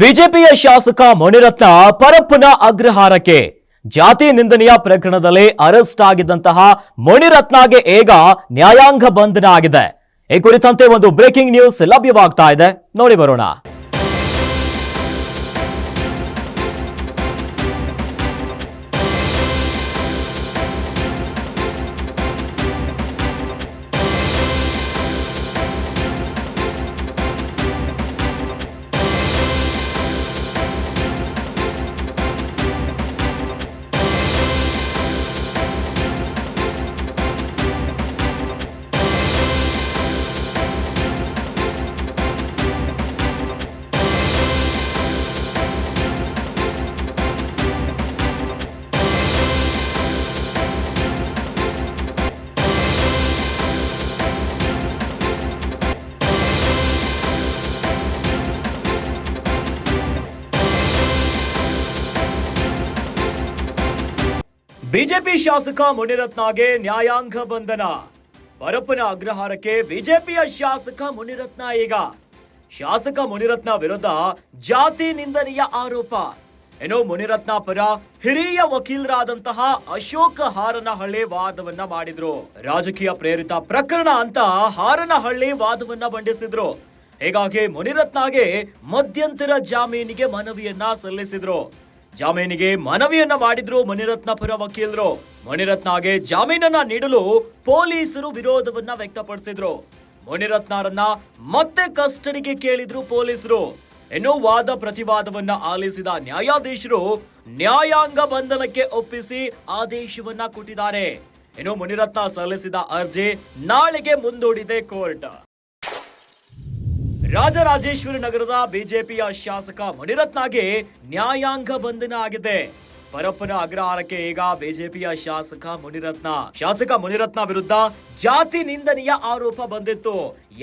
ಬಿಜೆಪಿಯ ಶಾಸಕ ಮುನಿರತ್ನ ಪರಪ್ಪನ ಅಗ್ರಹಾರಕ್ಕೆ ಜಾತಿ ನಿಂದನೆಯ ಪ್ರಕರಣದಲ್ಲಿ ಅರೆಸ್ಟ್ ಆಗಿದ್ದಂತಹ ಮುನಿರತ್ನಗೆ ಈಗ ನ್ಯಾಯಾಂಗ ಬಂಧನ ಆಗಿದೆ. ಈ ಕುರಿತಂತೆ ಒಂದು ಬ್ರೇಕಿಂಗ್ ನ್ಯೂಸ್ ಲಭ್ಯವಾಗ್ತಾ ಇದೆ. ನೋಡಿ ಬರೋಣ. ಬಿಜೆಪಿ ಶಾಸಕ ಮುನಿರತ್ನಗೆ ನ್ಯಾಯಾಂಗ ಬಂಧನ. ಪರಪ್ಪನ ಅಗ್ರಹಾರಕ್ಕೆ ಬಿಜೆಪಿಯ ಶಾಸಕ ಮುನಿರತ್ನ ಈಗ. ಶಾಸಕ ಮುನಿರತ್ನ ವಿರುದ್ಧ ಜಾತಿ ನಿಂದನೆಯ ಆರೋಪ. ಏನು ಮುನಿರತ್ನ ಪರ ಹಿರಿಯ ವಕೀಲರಾದಂತಹ ಅಶೋಕ ಹಾರನಹಳ್ಳಿ ವಾದವನ್ನ ಮಾಡಿದ್ರು. ರಾಜಕೀಯ ಪ್ರೇರಿತ ಪ್ರಕರಣ ಅಂತ ಹಾರನಹಳ್ಳಿ ವಾದವನ್ನ ಬಂಡಿಸಿದ್ರು ಹೀಗಾಗಿ ಮುನಿರತ್ನಗೆ ಮಧ್ಯಂತರ ಜಾಮೀನಿಗೆ ಮನವಿಯನ್ನ ಸಲ್ಲಿಸಿದ್ರು. ಜಾಮೀನಿಗೆ ಮನವಿಯನ್ನ ಮಾಡಿದ್ರು ಮಣಿರತ್ನಪುರ ವಕೀಲರು. ಮಣಿರತ್ನಗೆ ಜಾಮೀನನ್ನ ನೀಡಲು ಪೊಲೀಸರು ವಿರೋಧವನ್ನ ವ್ಯಕ್ತಪಡಿಸಿದ್ರು. ಮಣಿರತ್ನರನ್ನ ಮತ್ತೆ ಕಸ್ಟಡಿಗೆ ಕೇಳಿದ್ರು ಪೊಲೀಸರು. ಇನ್ನು ವಾದ ಪ್ರತಿವಾದವನ್ನ ಆಲಿಸಿದ ನ್ಯಾಯಾಧೀಶರು ನ್ಯಾಯಾಂಗ ಬಂಧನಕ್ಕೆ ಒಪ್ಪಿಸಿ ಆದೇಶವನ್ನ ಕೊಟ್ಟಿದ್ದಾರೆ. ಇನ್ನು ಮುನಿರತ್ನ ಸಲ್ಲಿಸಿದ ಅರ್ಜಿ ನಾಳೆಗೆ ಮುಂದೂಡಿದೆ ಕೋರ್ಟ್. ರಾಜರಾಜೇಶ್ವರಿ ನಗರದ ಬಿಜೆಪಿಯ ಶಾಸಕ ಮಣಿರತ್ನಗೆ ನ್ಯಾಯಾಂಗ ಬಂಧನ ಆಗಿದೆ. ಪರಪ್ಪನ ಅಗ್ರಹಾರಕ್ಕೆ ಈಗ ಬಿಜೆಪಿಯ ಶಾಸಕ ಮುನಿರತ್ನ. ಶಾಸಕ ಮುನಿರತ್ನ ವಿರುದ್ಧ ಜಾತಿ ನಿಂದನೆಯ ಆರೋಪ ಬಂದಿತ್ತು.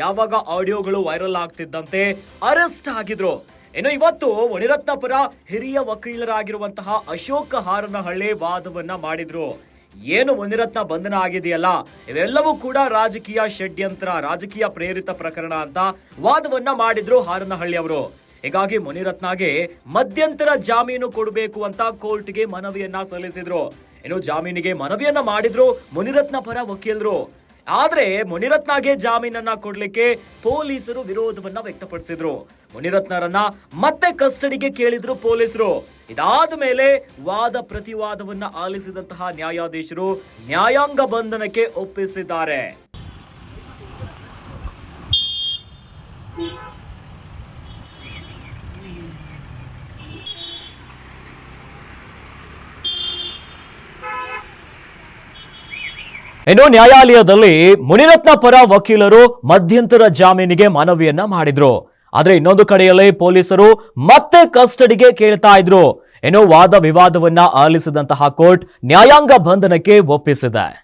ಯಾವಾಗ ಆಡಿಯೋಗಳು ವೈರಲ್ ಆಗ್ತಿದ್ದಂತೆ ಅರೆಸ್ಟ್ ಆಗಿದ್ರು. ಇನ್ನು ಇವತ್ತು ಮುನಿರತ್ನ ಪರ ಹಿರಿಯ ವಕೀಲರಾಗಿರುವಂತಹ ಅಶೋಕ ಹಾರನಹಳ್ಳಿ ವಾದವನ್ನ ಮಾಡಿದ್ರು. ಏನು ಮುನಿರತ್ನ ಬಂಧನ ಆಗಿದೆಯಲ್ಲ? ಇವೆಲ್ಲವೂ ಕೂಡ ರಾಜಕೀಯ ಷಡ್ಯಂತ್ರ, ರಾಜಕೀಯ ಪ್ರೇರಿತ ಪ್ರಕರಣ ಅಂತ ವಾದವನ್ನ ಮಾಡಿದ್ರು ಹಾರನಹಳ್ಳಿ ಅವರು. ಹೀಗಾಗಿ ಮುನಿರತ್ನಗೆ ಮಧ್ಯಂತರ ಜಾಮೀನು ಕೊಡಬೇಕು ಅಂತ ಕೋರ್ಟ್ಗೆ ಮನವಿಯನ್ನ ಸಲ್ಲಿಸಿದ್ರು. ಇನ್ನು ಜಾಮೀನಿಗೆ ಮನವಿಯನ್ನ ಮಾಡಿದ್ರು ಮುನಿರತ್ನ ಪರ ವಕೀಲರು. ಆದ್ರೆ ಮುನಿರತ್ನಗೆ ಜಾಮೀನನ್ನ ಕೊಡ್ಲಿಕ್ಕೆ ಪೊಲೀಸರು ವಿರೋಧವನ್ನ ವ್ಯಕ್ತಪಡಿಸಿದ್ರು. ಮುನಿರತ್ನರನ್ನ ಮತ್ತೆ ಕಸ್ಟಡಿಗೆ ಕೇಳಿದ್ರು ಪೊಲೀಸರು. ಇದಾದ ಮೇಲೆ ವಾದ ಪ್ರತಿವಾದವನ್ನ ಆಲಿಸಿದಂತಹ ನ್ಯಾಯಾಧೀಶರು ನ್ಯಾಯಾಂಗ ಬಂಧನಕ್ಕೆ ಒಪ್ಪಿಸಿದ್ದಾರೆ. ಇನ್ನು ನ್ಯಾಯಾಲಯದಲ್ಲಿ ಮುನಿರತ್ನ ಪರ ವಕೀಲರು ಮಧ್ಯಂತರ ಜಾಮೀನಿಗೆ ಮನವಿಯನ್ನ ಮಾಡಿದ್ರು. ಆದ್ರೆ ಇನ್ನೊಂದು ಕಡೆಯಲ್ಲಿ ಪೊಲೀಸರು ಮತ್ತೆ ಕಸ್ಟಡಿಗೆ ಕೇಳ್ತಾ ಇದ್ರು. ಇನ್ನು ವಾದ ವಿವಾದವನ್ನ ಆಲಿಸಿದಂತಹ ಕೋರ್ಟ್ ನ್ಯಾಯಾಂಗ ಬಂಧನಕ್ಕೆ ಒಪ್ಪಿಸಿದೆ.